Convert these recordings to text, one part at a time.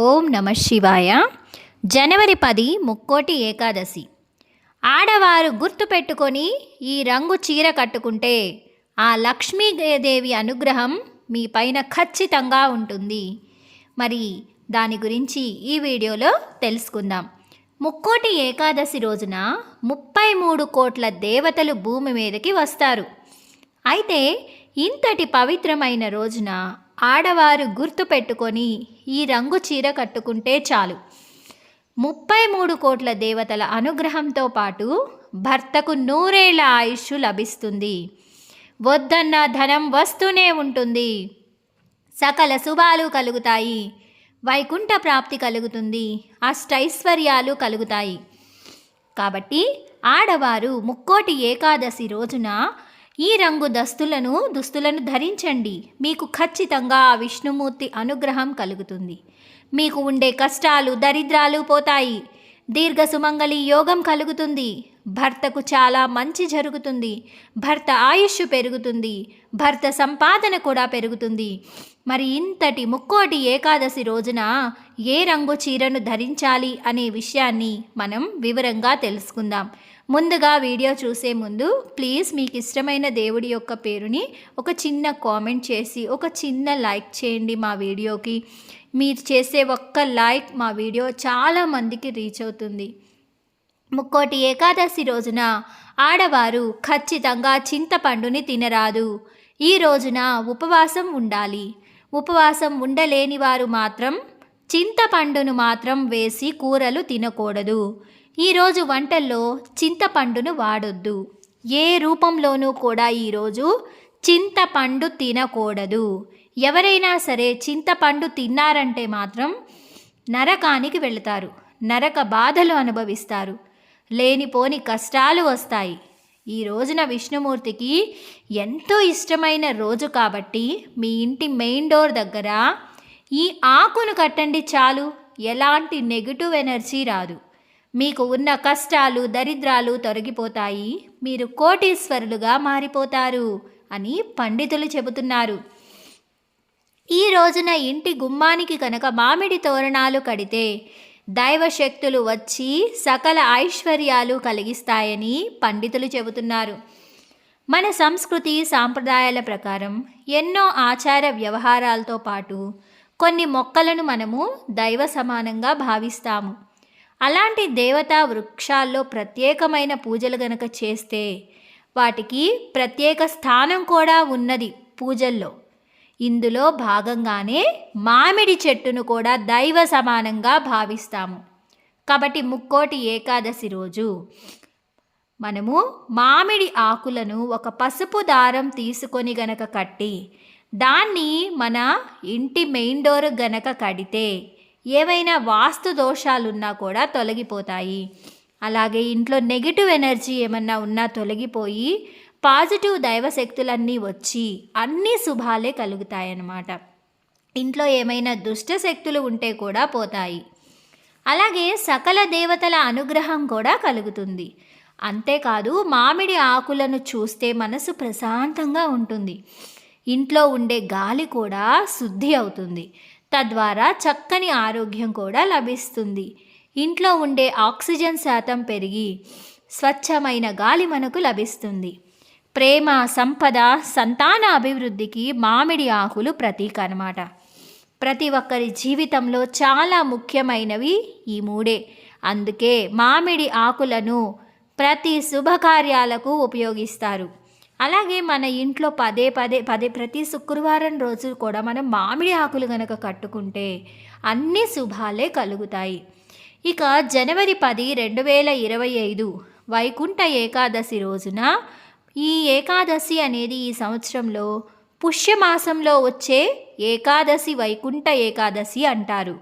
ఓం నమ శివాయ. జనవరి పది ముక్కోటి ఏకాదశి. ఆడవారు గుర్తు పెట్టుకొని ఈ రంగు చీర కట్టుకుంటే ఆ లక్ష్మీదేవి అనుగ్రహం మీ పైన ఖచ్చితంగా ఉంటుంది. మరి దాని గురించి ఈ వీడియోలో తెలుసుకుందాం. ముక్కోటి ఏకాదశి రోజున ముప్పై మూడు కోట్ల దేవతలు భూమి మీదకి వస్తారు. అయితే ఇంతటి పవిత్రమైన రోజున ఆడవారు గుర్తు పెట్టుకొని ఈ రంగు చీర కట్టుకుంటే చాలు. ముప్పై మూడు కోట్ల దేవతల అనుగ్రహంతో పాటు భర్తకు నూరేళ్ళ ఆయుష్ లభిస్తుంది. వద్దన్న ధనం వస్తూనే ఉంటుంది. సకల శుభాలు కలుగుతాయి. వైకుంఠ ప్రాప్తి కలుగుతుంది. అష్టైశ్వర్యాలు కలుగుతాయి. కాబట్టి ఆడవారు ముక్కోటి ఏకాదశి రోజున ఈ రంగు దస్తులను దుస్తులను ధరించండి. మీకు ఖచ్చితంగా ఆ విష్ణుమూర్తి అనుగ్రహం కలుగుతుంది. మీకు ఉండే కష్టాలు దరిద్రాలు పోతాయి. దీర్ఘ సుమంగళి యోగం కలుగుతుంది. భర్తకు చాలా మంచి జరుగుతుంది. భర్త ఆయుష్ పెరుగుతుంది. భర్త సంపాదన కూడా పెరుగుతుంది. మరి ఇంతటి ముక్కోటి ఏకాదశి రోజున ఏ రంగు చీరను ధరించాలి అనే విషయాన్ని మనం వివరంగా తెలుసుకుందాం. ముందుగా వీడియో చూసే ముందు ప్లీజ్ మీకు ఇష్టమైన దేవుడి యొక్క పేరుని ఒక చిన్న కామెంట్ చేసి ఒక చిన్న లైక్ చేయండి మా వీడియోకి. మీరు చేసే ఒక్క లైక్ మా వీడియో చాలా మందికి రీచ్ అవుతుంది. ముక్కోటి ఏకాదశి రోజున ఆడవారు ఖచ్చితంగా చింతపండుని తినరాదు. ఈ రోజున ఉపవాసం ఉండాలి. ఉపవాసం ఉండలేని వారు మాత్రం చింతపండును మాత్రం వేసి కూరలు తినకూడదు. ఈరోజు వంటల్లో చింతపండును వాడొద్దు. ఏ రూపంలోనూ కూడా ఈరోజు చింతపండు తినకూడదు. ఎవరైనా సరే చింతపండు తిన్నారంటే మాత్రం నరకానికి వెళతారు. నరక బాధలు అనుభవిస్తారు. లేనిపోని కష్టాలు వస్తాయి. ఈ రోజున విష్ణుమూర్తికి ఎంతో ఇష్టమైన రోజు కాబట్టి మీ ఇంటి మెయిన్ డోర్ దగ్గర ఈ ఆకును కట్టండి చాలు. ఎలాంటి నెగిటివ్ ఎనర్జీ రాదు. మీకు ఉన్న కష్టాలు దరిద్రాలు తొలగిపోతాయి. మీరు కోటీశ్వరులుగా మారిపోతారు అని పండితులు చెబుతున్నారు. ఈ రోజున ఇంటి గుమ్మానికి కనుక మామిడి తోరణాలు కడితే దైవశక్తులు వచ్చి సకల ఐశ్వర్యాలు కలిగిస్తాయని పండితులు చెబుతున్నారు. మన సంస్కృతి సాంప్రదాయాల ప్రకారం ఎన్నో ఆచార వ్యవహారాలతో పాటు కొన్ని మొక్కలను మనము దైవ సమానంగా భావిస్తాము. అలాంటి దేవతా వృక్షాల్లో ప్రత్యేకమైన పూజలు గనక చేస్తే వాటికి ప్రత్యేక స్థానం కూడా ఉన్నది పూజల్లో. ఇందులో భాగంగానే మామిడి చెట్టును కూడా దైవ సమానంగా భావిస్తాము. కాబట్టి ముక్కోటి ఏకాదశి రోజు మనము మామిడి ఆకులను ఒక పసుపు దారం తీసుకొని గనక కట్టి దాన్ని మన ఇంటి మెయిన్ డోర్ గనక కడితే ఏవైనా వాస్తు దోషాలున్నా కూడా తొలగిపోతాయి. అలాగే ఇంట్లో నెగిటివ్ ఎనర్జీ ఏమన్నా ఉన్నా తొలగిపోయి పాజిటివ్ దైవశక్తులన్నీ వచ్చి అన్ని శుభాలే కలుగుతాయన్నమాట. ఇంట్లో ఏమైనా దుష్ట శక్తులు ఉంటే కూడా పోతాయి. అలాగే సకల దేవతల అనుగ్రహం కూడా కలుగుతుంది. అంతేకాదు మామిడి ఆకులను చూస్తే మనసు ప్రశాంతంగా ఉంటుంది. ఇంట్లో ఉండే గాలి కూడా శుద్ధి అవుతుంది. తద్వారా చక్కని ఆరోగ్యం కూడా లభిస్తుంది. ఇంట్లో ఉండే ఆక్సిజన్ శాతం పెరిగి స్వచ్ఛమైన గాలి మనకు లభిస్తుంది. ప్రేమ సంపద సంతాన అభివృద్ధికి మామిడి ఆకులు ప్రతీక అన్నమాట. ప్రతి ఒక్కరి జీవితంలో చాలా ముఖ్యమైనవి ఈ మూడే. అందుకే మామిడి ఆకులను ప్రతి శుభకార్యాలకు ఉపయోగిస్తారు. అలాగే మన ఇంట్లో పదే పదే పదే ప్రతి శుక్రవారం రోజు కూడా మనం మామిడి ఆకులు గనక కట్టుకుంటే అన్ని శుభాలే కలుగుతాయి. ఇక జనవరి పది రెండు వేల ఇరవై ఐదు వైకుంఠ ఏకాదశి రోజున ఈ ఏకాదశి అనేది ఈ సంవత్సరంలో పుష్యమాసంలో వచ్చే ఏకాదశి వైకుంఠ ఏకాదశి అంటారు.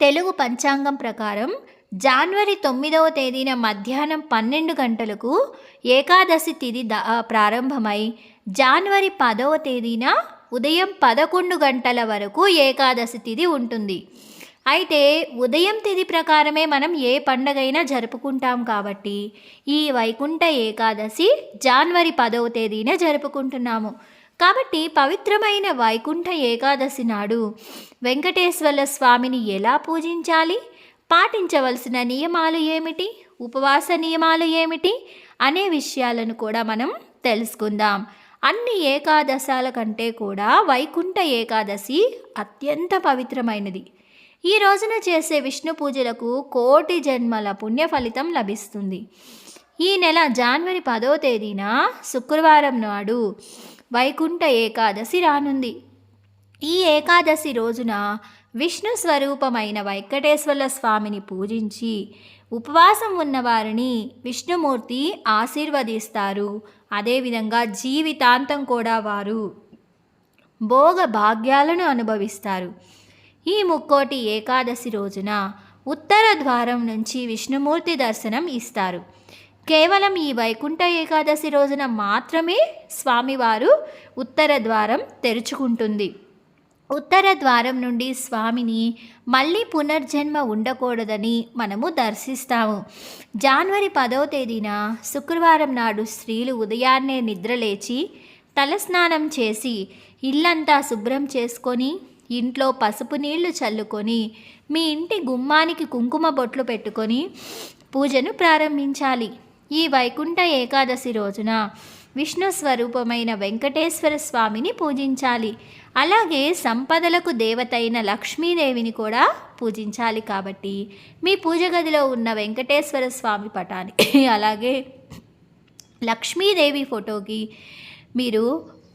తెలుగు పంచాంగం ప్రకారం జనవరి తొమ్మిదవ తేదీన మధ్యాహ్నం పన్నెండు గంటలకు ఏకాదశి తిథి ద ప్రారంభమై జనవరి పదవ తేదీన ఉదయం పదకొండు గంటల వరకు ఏకాదశి తిథి ఉంటుంది. అయితే ఉదయం తిథి ప్రకారమే మనం ఏ పండగైనా జరుపుకుంటాం కాబట్టి ఈ వైకుంఠ ఏకాదశి జనవరి పదవ తేదీన జరుపుకుంటున్నాము. కాబట్టి పవిత్రమైన వైకుంఠ ఏకాదశి నాడు వెంకటేశ్వర స్వామిని ఎలా పూజించాలి? పాటించవలసిన నియమాలు ఏమిటి? ఉపవాస నియమాలు ఏమిటి? అనే విషయాలను కూడా మనం తెలుసుకుందాం. అన్ని ఏకాదశాల కంటే కూడా వైకుంఠ ఏకాదశి అత్యంత పవిత్రమైనది. ఈ రోజున చేసే విష్ణు పూజలకు కోటి జన్మల పుణ్య ఫలితం లభిస్తుంది. ఈ నెల జనవరి పదో తేదీన శుక్రవారం నాడు వైకుంఠ ఏకాదశి రానుంది. ఈ ఏకాదశి రోజున విష్ణు స్వరూపమైన వెంకటేశ్వర స్వామిని పూజించి ఉపవాసం ఉన్నవారిని విష్ణుమూర్తి ఆశీర్వదిస్తారు. అదేవిధంగా జీవితాంతం కూడా వారు భోగ భాగ్యాలను అనుభవిస్తారు. ఈ ముక్కోటి ఏకాదశి రోజున ఉత్తర ద్వారం నుంచి విష్ణుమూర్తి దర్శనం ఇస్తారు. కేవలం ఈ వైకుంఠ ఏకాదశి రోజున మాత్రమే స్వామివారు ఉత్తర ద్వారం తెరుచుకుంటుంది. ఉత్తర ద్వారం నుండి స్వామిని మళ్ళీ పునర్జన్మ ఉండకూడదని మనము దర్శిస్తాము. జనవరి పదవ తేదీన శుక్రవారం నాడు స్త్రీలు ఉదయాన్నే నిద్రలేచి తలస్నానం చేసి ఇల్లంతా శుభ్రం చేసుకొని ఇంట్లో పసుపు నీళ్ళు చల్లుకొని మీ ఇంటి గుమ్మానికి కుంకుమ బొట్లు పెట్టుకొని పూజను ప్రారంభించాలి. ఈ వైకుంఠ ఏకాదశి రోజున విష్ణు స్వరూపమైన వెంకటేశ్వర స్వామిని పూజించాలి. అలాగే సంపదలకు దేవతైన లక్ష్మీదేవిని కూడా పూజించాలి కాబట్టి మీ పూజ గదిలో ఉన్న వెంకటేశ్వర స్వామి పటానికి అలాగే లక్ష్మీదేవి ఫోటోకి మీరు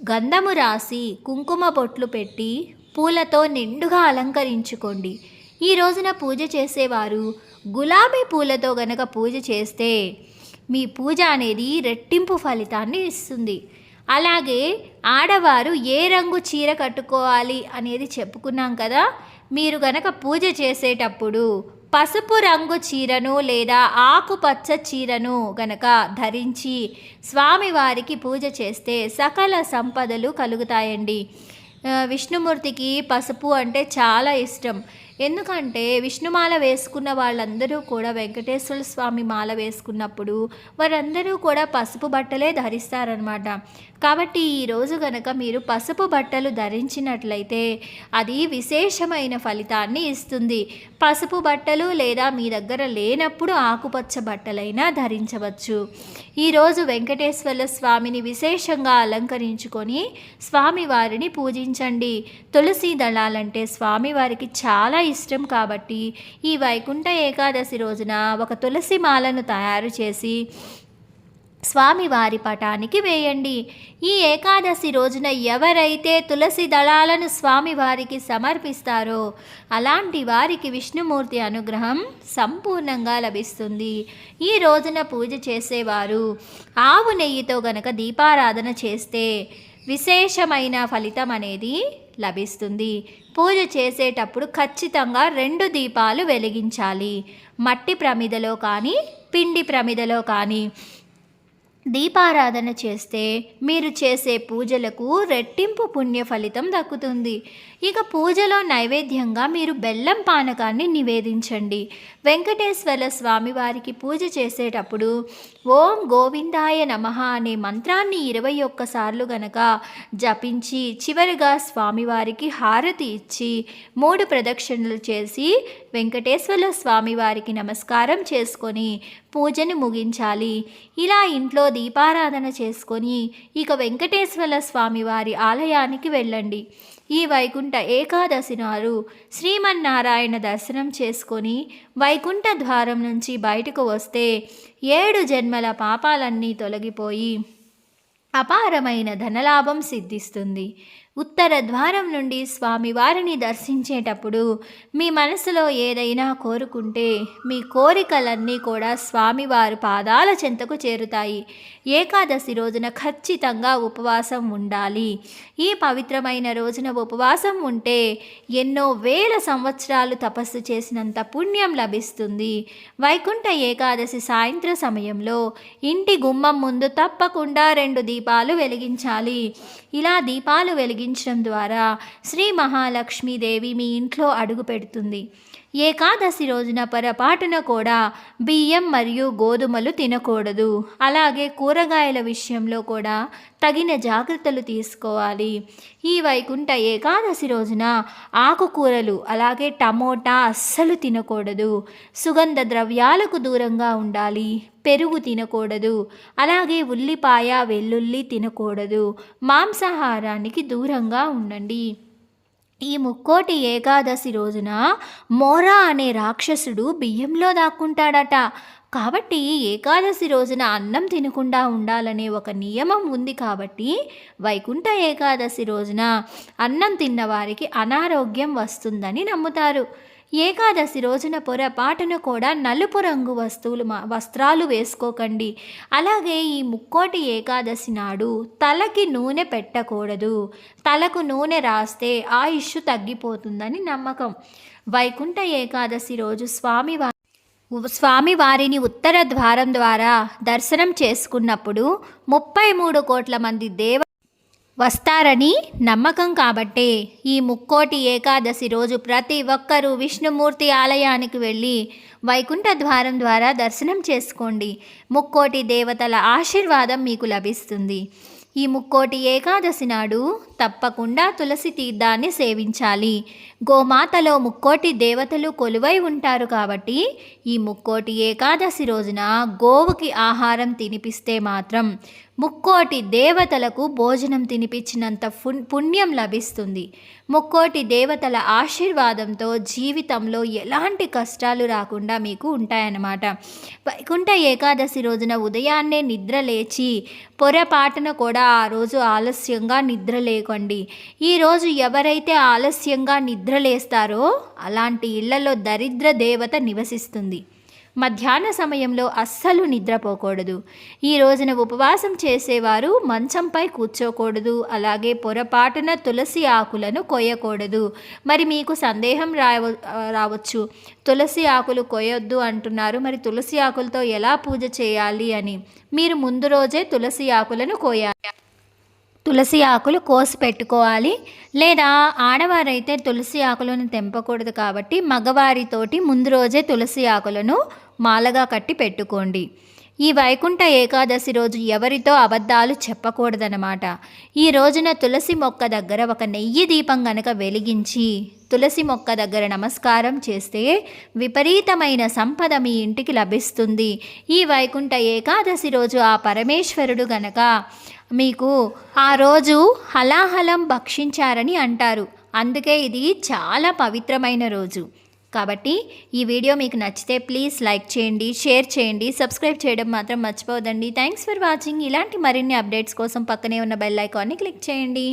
గంధము రాసి కుంకుమ బొట్లు పెట్టి పూలతో నిండుగా అలంకరించుకోండి. ఈ రోజున పూజ చేసేవారు గులాబీ పూలతో గనక పూజ చేస్తే మీ పూజ అనేది రెట్టింపు ఫలితాన్ని ఇస్తుంది. అలాగే ఆడవారు ఏ రంగు చీర కట్టుకోవాలి అనేది చెప్పుకున్నాం కదా మీరు గనక పూజ చేసేటప్పుడు పసుపు రంగు చీరను లేదా ఆకుపచ్చ చీరను గనక ధరించి స్వామివారికి పూజ చేస్తే సకల సంపదలు కలుగుతాయండి. విష్ణుమూర్తికి పసుపు అంటే చాలా ఇష్టం. ఎందుకంటే విష్ణుమాల వేసుకున్న వాళ్ళందరూ కూడా వెంకటేశ్వర స్వామి మాల వేసుకున్నప్పుడు వారందరూ కూడా పసుపు బట్టలే ధరిస్తారనమాట కాబట్టి ఈరోజు గనక మీరు పసుపు బట్టలు ధరించినట్లయితే అది విశేషమైన ఫలితాన్ని ఇస్తుంది. పసుపు బట్టలు లేదా మీ దగ్గర లేనప్పుడు ఆకుపచ్చ బట్టలైనా ధరించవచ్చు. ఈరోజు వెంకటేశ్వర స్వామిని విశేషంగా అలంకరించుకొని స్వామివారిని పూజించండి. తులసి దళాలంటే స్వామివారికి చాలా ఇష్టం కాబట్టి ఈ వైకుంఠ ఏకాదశి రోజున ఒక తులసి మాలను తయారు చేసి స్వామివారి పటానికి వేయండి. ఈ ఏకాదశి రోజున ఎవరైతే తులసి దళాలను స్వామివారికి సమర్పిస్తారో అలాంటి వారికి విష్ణుమూర్తి అనుగ్రహం సంపూర్ణంగా లభిస్తుంది. ఈ రోజున పూజ చేసేవారు ఆవు నెయ్యితో గనక దీపారాధన చేస్తే విశేషమైన ఫలితం అనేది లభిస్తుంది. పూజ చేసేటప్పుడు ఖచ్చితంగా రెండు దీపాలు వెలిగించాలి. మట్టి ప్రమిదలో కానీ పిండి ప్రమిదలో కానీ. దీపారాధన చేస్తే మీరు చేసే పూజలకు రెట్టింపు పుణ్య ఫలితం దక్కుతుంది. ఇక పూజలో నైవేద్యంగా మీరు బెల్లం పానకాన్ని నివేదించండి. వెంకటేశ్వర స్వామి వారికి పూజ చేసేటప్పుడు ఓం గోవిందాయ నమః అనే మంత్రాన్ని ఇరవై ఒక్కసార్లు గనక జపించి చివరిగా స్వామివారికి హారతి ఇచ్చి మూడు ప్రదక్షిణలు చేసి వెంకటేశ్వర స్వామివారికి నమస్కారం చేసుకొని పూజను ముగించాలి. ఇలా ఇంట్లో దీపారాధన చేసుకొని ఇక వెంకటేశ్వర స్వామి వారి ఆలయానికి వెళ్ళండి. ఈ వైకుంఠ ఏకాదశి నాడు శ్రీమన్నారాయణ దర్శనం చేసుకొని వైకుంఠ ద్వారం నుంచి బయటకు వస్తే ఏడు జన్మల పాపాలన్నీ తొలగిపోయి అపారమైన ధనలాభం సిద్ధిస్తుంది. ఉత్తర ద్వారం నుండి స్వామివారిని దర్శించేటప్పుడు మీ మనసులో ఏదైనా కోరుకుంటే మీ కోరికలన్నీ కూడా స్వామివారి పాదాల చెంతకు చేరుతాయి. ఏకాదశి రోజున ఖచ్చితంగా ఉపవాసం ఉండాలి. ఈ పవిత్రమైన రోజున ఉపవాసం ఉంటే ఎన్నో వేల సంవత్సరాలు తపస్సు చేసినంత పుణ్యం లభిస్తుంది. వైకుంఠ ఏకాదశి సాయంత్ర సమయంలో ఇంటి గుమ్మం ముందు తప్పకుండా రెండు దీపాలు వెలిగించాలి. ఇలా దీపాలు వెలిగించడం ద్వారా శ్రీ మహాలక్ష్మీదేవి మీ ఇంట్లో అడుగు పెడుతుంది. ఏకాదశి రోజున పొరపాటున కూడా బియ్యం మరియు గోధుమలు తినకూడదు. అలాగే కూరగాయల విషయంలో కూడా తగిన జాగ్రత్తలు తీసుకోవాలి. ఈ వైకుంఠ ఏకాదశి రోజున ఆకుకూరలు అలాగే టమోటా అస్సలు తినకూడదు. సుగంధ ద్రవ్యాలకు దూరంగా ఉండాలి. పెరుగు తినకూడదు. అలాగే ఉల్లిపాయ వెల్లుల్లి తినకూడదు. మాంసాహారానికి దూరంగా ఉండండి. ఈ ముక్కోటి ఏకాదశి రోజున మోరా అనే రాక్షసుడు బియ్యంలో దాక్కుంటాడట. కాబట్టి ఏకాదశి రోజున అన్నం తినకుండా ఉండాలనే ఒక నియమం ఉంది కాబట్టి వైకుంఠ ఏకాదశి రోజున అన్నం తిన్నవారికి అనారోగ్యం వస్తుందని నమ్ముతారు. ఏకాదశి రోజున పొరపాటున కూడా నలుపు రంగు వస్తువులు మా వస్త్రాలు వేసుకోకండి. అలాగే ఈ ముక్కోటి ఏకాదశి నాడు తలకి నూనె పెట్టకూడదు. తలకు నూనె రాస్తే ఆయుష్ తగ్గిపోతుందని నమ్మకం. వైకుంఠ ఏకాదశి రోజు స్వామి స్వామి వారిని ఉత్తర ద్వారం ద్వారా దర్శనం చేసుకున్నప్పుడు ముప్పై మూడు కోట్ల మంది దేవ వస్తారని నమ్మకం కాబట్టే ఈ ముక్కోటి ఏకాదశి రోజు ప్రతి ఒక్కరూ విష్ణుమూర్తి ఆలయానికి వెళ్ళి వైకుంఠ ద్వారం ద్వారా దర్శనం చేసుకోండి. ముక్కోటి దేవతల ఆశీర్వాదం మీకు లభిస్తుంది. ఈ ముక్కోటి ఏకాదశి నాడు తప్పకుండా తులసి తీర్థాన్ని సేవించాలి. గోమాతలో ముక్కోటి దేవతలు కొలువై ఉంటారు కాబట్టి ఈ ముక్కోటి ఏకాదశి రోజున గోవుకి ఆహారం తినిపిస్తే మాత్రం ముక్కోటి దేవతలకు భోజనం తినిపించినంత పుణ్యం లభిస్తుంది. ముక్కోటి దేవతల ఆశీర్వాదంతో జీవితంలో ఎలాంటి కష్టాలు రాకుండా మీకు ఉంటాయన్నమాట. వైకుంఠ ఏకాదశి రోజున ఉదయాన్నే నిద్ర లేచి పొరపాటున కూడా ఆ రోజు ఆలస్యంగా నిద్ర లేకండి. ఈరోజు ఎవరైతే ఆలస్యంగా నిద్ర లేస్తారో అలాంటి ఇళ్ళలో దరిద్ర దేవత నివసిస్తుంది. మధ్యాహ్న సమయంలో అస్సలు నిద్రపోకూడదు. ఈ రోజున ఉపవాసం చేసేవారు మంచంపై కూర్చోకూడదు. అలాగే పొరపాటున తులసి ఆకులను కొయ్యకూడదు. మరి మీకు సందేహం రావ రావచ్చు. తులసి ఆకులు కొయ్యొద్దు అంటున్నారు. మరి తులసి ఆకులతో ఎలా పూజ చేయాలి అని? మీరు ముందు రోజే తులసి ఆకులను కోయాలి తులసి ఆకులు కోసి పెట్టుకోవాలి. లేదా ఆడవారైతే తులసి ఆకులను తెంపకూడదు కాబట్టి మగవారితోటి ముందు రోజే తులసి ఆకులను మాలగా కట్టి పెట్టుకోండి. ఈ వైకుంఠ ఏకాదశి రోజు ఎవరితో అబద్ధాలు చెప్పకూడదనమాట ఈ రోజున తులసి మొక్క దగ్గర ఒక నెయ్యి దీపం గనక వెలిగించి తులసి మొక్క దగ్గర నమస్కారం చేస్తే విపరీతమైన సంపద మీ ఇంటికి లభిస్తుంది. ఈ వైకుంఠ ఏకాదశి రోజు ఆ పరమేశ్వరుడు గనక మీకు ఆ రోజు హలాహలం భక్షించారని అంటారు. అందుకే ఇది చాలా పవిత్రమైన రోజు. కాబట్టి ఈ వీడియో మీకు నచ్చితే ప్లీజ్ లైక్ చేయండి షేర్ చేయండి సబ్స్క్రైబ్ చేయడం మాత్రం మర్చిపోవద్దండి. థ్యాంక్స్ ఫర్ వాచింగ్ ఇలాంటి మరిన్ని అప్డేట్స్ కోసం పక్కనే ఉన్న బెల్ ఐకాన్ని క్లిక్ చేయండి.